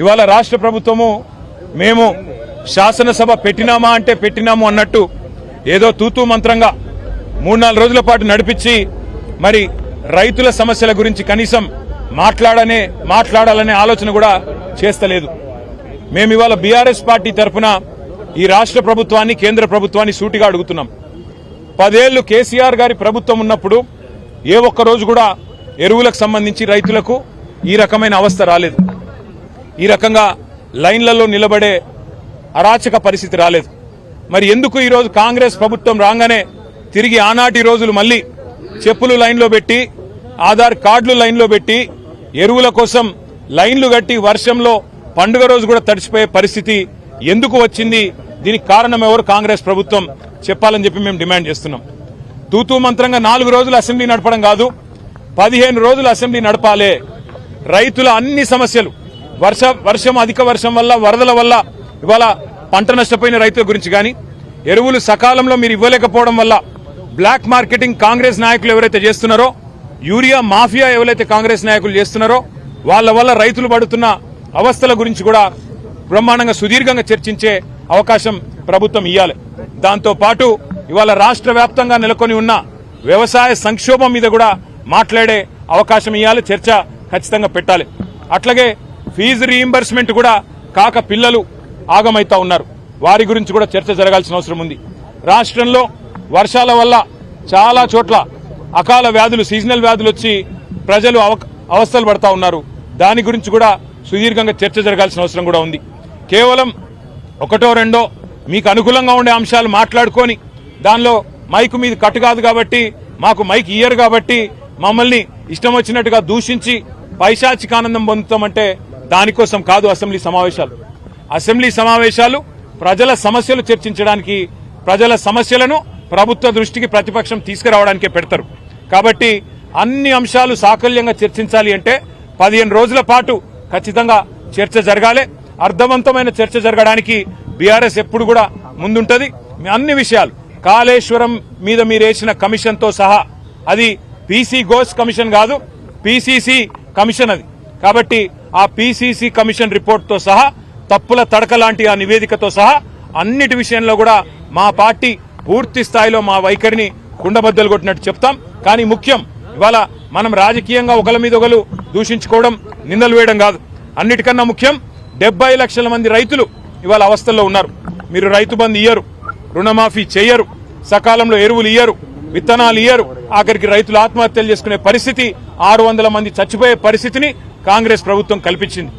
ఇవాళ రాష్ట్ర ప్రభుత్వము మేము శాసనసభ పెట్టినామా అంటే పెట్టినాము అన్నట్టు ఏదో తూతూ మంత్రంగా మూడు నాలుగు రోజుల పాటు నడిపించి మరి రైతుల సమస్యల గురించి కనీసం మాట్లాడనే మాట్లాడాలనే ఆలోచన కూడా చేస్తలేదు. మేము ఇవాళ బీఆర్ఎస్ పార్టీ తరఫున ఈ రాష్ట్ర ప్రభుత్వాన్ని కేంద్ర ప్రభుత్వాన్ని సూటిగా అడుగుతున్నాం. పదేళ్ళు కేసీఆర్ గారి ప్రభుత్వం ఉన్నప్పుడు ఏ ఒక్క రోజు కూడా ఎరువులకు సంబంధించి రైతులకు ఈ రకమైన అవస్థ రాలేదు. ఈ రకంగా లైన్లలో నిలబడే అరాచక పరిస్థితి రాలేదు. మరి ఎందుకు ఈరోజు కాంగ్రెస్ ప్రభుత్వం రాగానే తిరిగి ఆనాటి రోజులు మళ్ళీ చెప్పులు లైన్లో పెట్టి ఆధార్ కార్డులు లైన్లో పెట్టి ఎరువుల కోసం లైన్లు కట్టి వర్షంలో పండుగ రోజు కూడా తడిచిపోయే పరిస్థితి ఎందుకు వచ్చింది? దీనికి కారణం ఎవరు? కాంగ్రెస్ ప్రభుత్వం. చెప్పాలని చెప్పి మేము డిమాండ్ చేస్తున్నాం. తూతూ మంత్రంగా నాలుగు రోజులు అసెంబ్లీ నడపడం కాదు పదిహేను రోజులు అసెంబ్లీ నడపాలే. రైతుల అన్ని సమస్యలు వర్ష వర్షం అధిక వర్షం వల్ల వరదల వల్ల ఇవాళ పంట నష్టపోయిన రైతుల గురించి కానీ ఎరువులు సకాలంలో మీరు ఇవ్వలేకపోవడం వల్ల బ్లాక్ మార్కెటింగ్ కాంగ్రెస్ నాయకులు ఎవరైతే చేస్తున్నారో యూరియా మాఫియా ఎవరైతే కాంగ్రెస్ నాయకులు చేస్తున్నారో వాళ్ళ వల్ల రైతులు పడుతున్న అవస్థల గురించి కూడా బ్రహ్మాండంగా సుదీర్ఘంగా చర్చించే అవకాశం ప్రభుత్వం ఇవ్వాలి దాంతోపాటు ఇవాళ రాష్ట్ర వ్యాప్తంగా నెలకొని ఉన్న వ్యవసాయ సంక్షోభం మీద కూడా మాట్లాడే అవకాశం ఇవ్వాలి చర్చ ఖచ్చితంగా పెట్టాలి. అట్లాగే ఫీజు రీయింబర్స్మెంట్ కూడా కాక పిల్లలు ఆగమైతా ఉన్నారు. వారి గురించి కూడా చర్చ జరగాల్సిన అవసరం ఉంది. రాష్ట్రంలో వర్షాల వల్ల చాలా చోట్ల అకాల వ్యాధులు సీజనల్ వ్యాధులు వచ్చి ప్రజలు అవ- అవస్థలు పడతా ఉన్నారు. దాని గురించి కూడా సుదీర్ఘంగా చర్చ జరగాల్సిన అవసరం కూడా ఉంది. కేవలం ఒకటో రెండో మీకు అనుకూలంగా ఉండే అంశాలు మాట్లాడుకొని దానిలో మైకు మీద కట్టు కాదు కాబట్టి మాకు మైక్ ఇయ్యరు కాబట్టి మమ్మల్ని ఇష్టం వచ్చినట్టుగా దూషించి పైశాచికానందం పొందుతామంటే దానికోసం కాదు అసెంబ్లీ సమావేశాలు. అసెంబ్లీ సమావేశాలు ప్రజల సమస్యలు చర్చించడానికి ప్రజల సమస్యలను ప్రభుత్వ దృష్టికి ప్రతిపక్షం తీసుకురావడానికే పెడతారు. కాబట్టి అన్ని అంశాలు సాకల్యంగా చర్చించాలి అంటే పదిహేను రోజుల పాటు ఖచ్చితంగా చర్చ జరగాలి. అర్థవంతమైన చర్చ జరగడానికి బీఆర్ఎస్ ఎప్పుడు కూడా ముందుంటది. అన్ని విషయాలు. కాళేశ్వరం మీద మీరు వేసిన కమిషన్తో సహా అది పీసీ గోస్ కమిషన్ కాదు పీసీసీ కమిషన్ అది. కాబట్టి ఆ పీసీసీ కమిషన్ రిపోర్ట్తో సహా తప్పుల తడక లాంటి ఆ నివేదికతో సహా అన్నిటి విషయంలో కూడా మా పార్టీ పూర్తి స్థాయిలో మా వైఖరిని కుండబద్దలు కొట్టినట్టు చెప్తాం. కానీ ముఖ్యం ఇవాళ మనం రాజకీయంగా ఒకరి మీద ఒకరు దూషించుకోవడం నిందలు వేయడం కాదు. అన్నిటికన్నా ముఖ్యం డెబ్బై లక్షల మంది రైతులు ఇవాళ అవస్థల్లో ఉన్నారు. మీరు రైతు బంధు ఇయ్యరు రుణమాఫీ చేయరు సకాలంలో ఎరువులు ఇయ్యరు విత్తనాలు ఇయ్యరు ఆఖరికి రైతులు ఆత్మహత్యలు చేసుకునే పరిస్థితి ఆరు వందల మంది చచ్చిపోయే పరిస్థితిని కాంగ్రెస్ ప్రభుత్వం కల్పించింది.